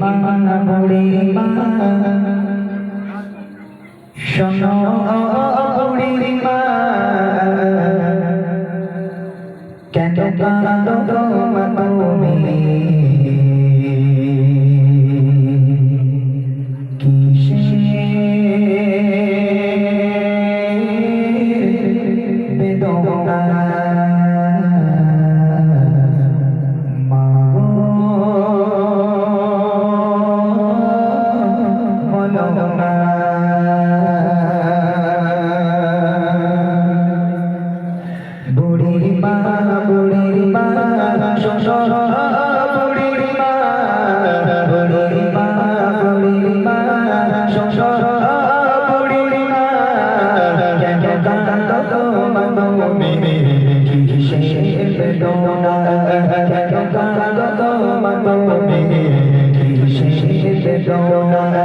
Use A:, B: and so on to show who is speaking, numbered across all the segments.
A: মা ওরে মা। শোনো ওরে মা। কেন মা? বেদনা কেন কাঁদো তোমার মেয়ে কিসের বেদনা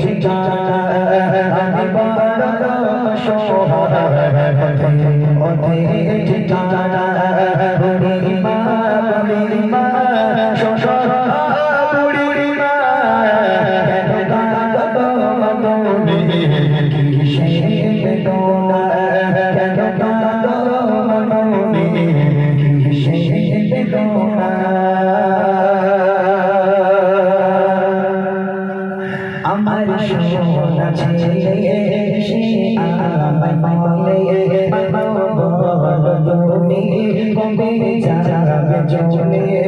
A: ঠিকানা আমি বাংলা শহর না ছেলে সে আমায় বলে বাবা তুমি কবে যাবে চলে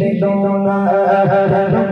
A: বেদনা